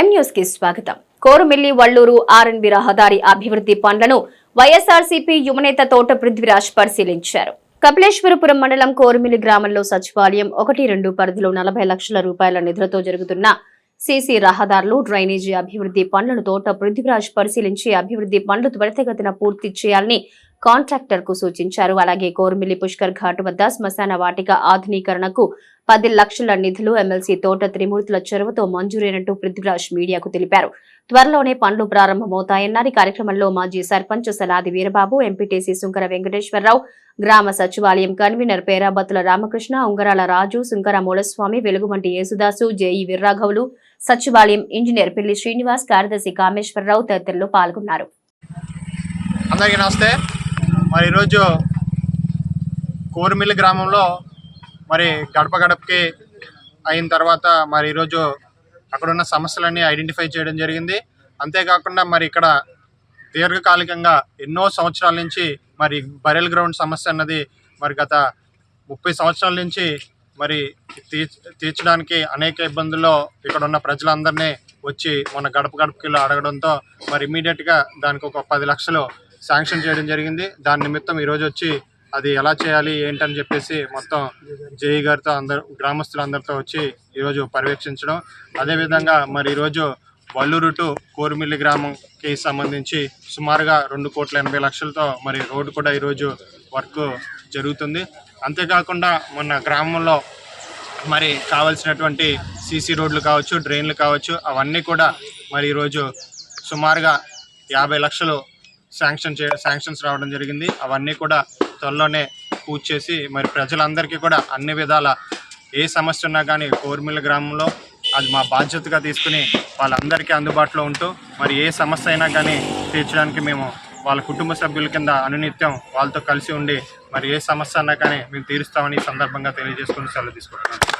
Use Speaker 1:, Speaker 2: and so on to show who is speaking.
Speaker 1: ఎం కి స్వాగతం. కోరుమిల్లి వల్లూరు ఆర్ఎన్బి రహదారి అభివృద్ధి పనులను వైఎస్ఆర్సీపీ యువనేత తోట పృథ్వీరాజ్ పరిశీలించారు. కపిలేశ్వరపురం మండలం కోరుమిల్లి గ్రామంలో సచివాలయం ఒకటి రెండు పరిధిలో నలభై లక్షల రూపాయల నిధులతో జరుగుతున్న సీసీ రహదారులు డ్రైనేజీ అభివృద్ధి పనులను తోట పృథ్వీరాజ్ పరిశీలించి అభివృద్ధి పనులు త్వరితగతిన పూర్తి చేయాలని కాంట్రాక్టర్కు సూచించారు. అలాగే కోర్మిలి పుష్కర్ ఘాట్ వద్ద శ్మశాన వాటిక ఆధునీకరణకు పది లక్షల నిధులు ఎమ్మెల్సీ తోట త్రిమూర్తుల చొరవతో మంజూరైనట్టు పృథ్వీరాజ్ మీడియాకు తెలిపారు. త్వరలోనే పనులు ప్రారంభమవుతాయన్నారు. కార్యక్రమంలో మాజీ సర్పంచ్ సలాది వీరబాబు ఎంపీటీసీ సుంకర వెంకటేశ్వరరావు గ్రామ సచివాలయం కన్వీనర్ పేరాబత్తుల రామకృష్ణ ఉంగరాల రాజు సుంకర మూలస్వామి వెలుగుమంటి యేసుదాసు జేఈ వీర్రాఘవులు సచివాలయం ఇంజనీర్ పిల్లి శ్రీనివాస్ కార్యదర్శి కామేశ్వరరావు తదితరులు పాల్గొన్నారు.
Speaker 2: అందరికీ నమస్తే. మరి ఈరోజు కోరిమిల్లి గ్రామంలో మరి గడప గడపకి అయిన తర్వాత మరి ఈరోజు అక్కడున్న సమస్యలన్నీ ఐడెంటిఫై చేయడం జరిగింది. అంతేకాకుండా మరి ఇక్కడ దీర్ఘకాలికంగా ఎన్నో సంవత్సరాల నుంచి మరి బరెల్ గ్రౌండ్ సమస్య అన్నది మరి గత ముప్పై సంవత్సరాల నుంచి మరి తీర్చ తీర్చడానికి అనేక ఇబ్బందుల్లో ఇక్కడ ఉన్న ప్రజలందరినీ వచ్చి మన గడప గడపకి అడగడంతో మరి ఇమీడియట్గా దానికి ఒక పది లక్షలు శాంక్షన్ చేయడం జరిగింది. దాని నిమిత్తం ఈరోజు వచ్చి అది ఎలా చేయాలి ఏంటని చెప్పేసి మొత్తం జేఈ గారితో అందరు గ్రామస్తులందరితో వచ్చి ఈరోజు పర్యవేక్షించడం. అదేవిధంగా మరి ఈరోజు వల్లూరు టు కోరుమిల్లి గ్రామంకి సంబంధించి సుమారుగా రెండు కోట్ల ఎనభై లక్షలతో మరి రోడ్డు కూడా ఈరోజు వర్క్ జరుగుతుంది. అంతేకాకుండా మొన్న గ్రామంలో మరి కావాల్సినటువంటి సీసీ రోడ్లు కావచ్చు డ్రైన్లు కావచ్చు అవన్నీ కూడా మరి ఈరోజు సుమారుగా యాభై లక్షలు శాంక్షన్ చే శాంక్షన్స్ రావడం జరిగింది. అవన్నీ కూడా త్వరలోనే పూర్తి చేసి మరి ప్రజలందరికీ కూడా అన్ని విధాల ఏ సమస్య ఉన్నా కానీ కోర్మిల గ్రామంలో అది మా బాధ్యతగా తీసుకుని వాళ్ళందరికీ అందుబాటులో ఉంటూ మరి ఏ సమస్య అయినా కానీ తీర్చడానికి మేము వాళ్ళ కుటుంబ సభ్యుల కింద అనునిత్యం వాళ్ళతో కలిసి ఉండి మరి ఏ సమస్య అన్నా కానీ మేము తీరుస్తామని సందర్భంగా తెలియజేసుకుని సెలవు తీసుకుంటున్నాం